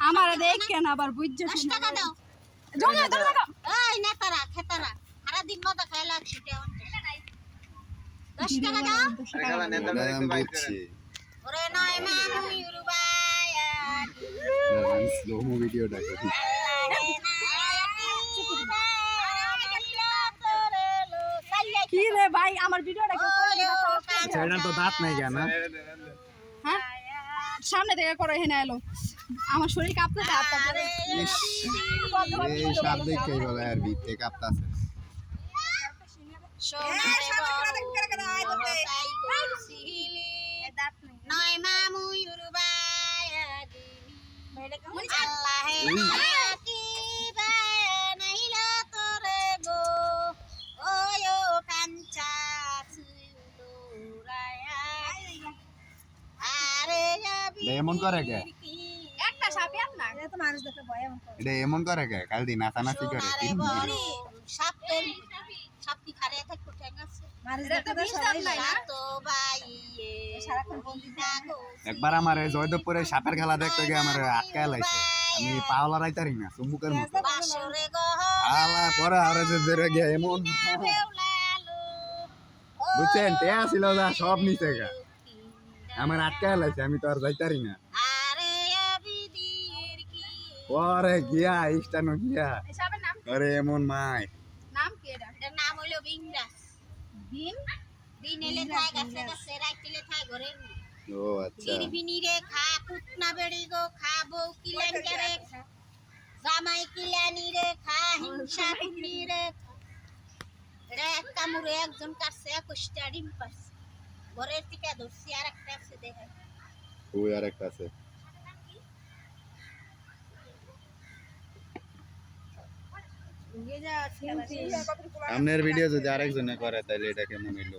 আমার দেখেন আবার বুঝছে টাকা দাও জমা জমা এই নেতারা খেতারা সারাদিন মতো খাই লাগছে দশ টাকা দাও ওরে নয় স্লো মো কি রে ভাই আমার ভিডিওটা কেউ তো দাঁত নাই কেন? হ্যাঁ সামনে থেকে করো এখানে এলো। আমার শরীর কাঁপতে কাঁপতে ধরে। ইস, এই সাপ দেখতেই বলে আর ভিতরে কাঁপতাছে। নয় মামু রুবায়া আল্লাহে এটা এমন করে কে? একটা সাপে আপনার? এটা এমন করে। কে? কাল দিন করে তিন সাপ তো সাপ কি খারে থাকতো ঠ্যাং আছে। এটা তো বিষ না? তো বাইয়ে না গো একবার আমার জয়দেবপুরে সাপের খেলা দেখতে গিয়ে আমার আটকায় লাইছে। আমি পাওলা রাইতারি না চুম্বুকের মতো। আলা পরে আরে যে জেরে গিয়ে এমন। বুঝছেন তে আসিল যা সব নিচে গা। আমার আটকায় লাইছে আমি তো আর যাইতারি না। আরে আবিদির কি? পরে গিয়া ইস্টানো গিয়া। আরে এমন মাই। নাম কি এটা? নাম এলে থাই গাছে গাছে রাইতিলে থাই ঘরে ও আচ্ছা। রে খা কুটনা বেড়ি গো খা বউ কিলেন রে। জামাই কিলানি রে খা হিংসা কুটনি রে। রে একজন কাছে একুশটা ডিম পাচ্ছে ঘরের টিকা ধরছি আর একটা আছে দেখে ওই আর একটা আছে। সামনের ভিডিও যদি আরেকজনে করে তাহলে এটা কেমন হইল?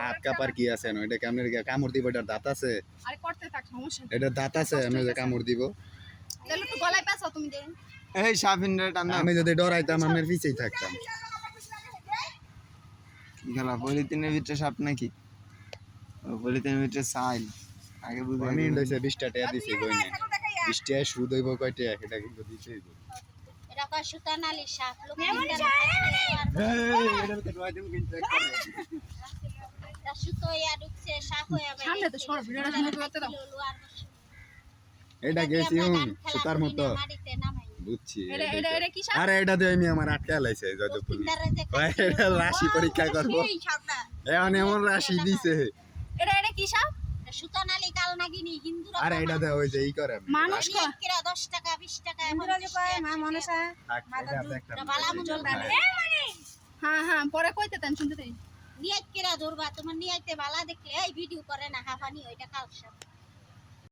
হাত কাপার কি আছে না এটা কেমন কামড় দিব এটার দাঁত আছে? আরে করতে থাক সমস্যা এটার দাঁত আছে আমি যে কামড় দিব। তাহলে গলায় তুমি এই সাফিন রে আমি যদি ডরাইতাম আমি পিছেই থাকতাম। কি খেলা পলিথিনের ভিতরে সাপ নাকি? পলিথিনের ভিতরে সাইল। আগে বুঝে আমি লইছে বিশটা টাকা দিছি কইনে। বিশ টাকা সুদ হইব কয়টা এটা কিন্তু দিছে এটা কয় সুতা নালি সাপ লোক সুতো ইয়া ঢুকছে সাপ হয়ে সামনে তো সর ভিডিওটা শুরু করতে দাও। এটা গেছি হুম সুতার মতো। মাটিতে নামাই। বুঝছি আরে এটা দিয়ে আমি আমার আটকা লাইছে যতক্ষণ এটা রাশি পরীক্ষা করব। এখন এমন রাশি দিছে। এটা এটা কি সাপ? সুতা কাল নাগিনি হিন্দু আরে এটা দে ওই যে ই করে মানুষ কিরা দশ টাকা বিশ টাকা এখন মা মনসা? থাক, এটা দেখতাম। ভালো হ্যাঁ হ্যাঁ পরে কইতে তেন শুনতে ধরবা তোমার নিয়াইতে ভালা দেখলে এই ভিডিও করে না হাফানি ওইটা কাল সাপ।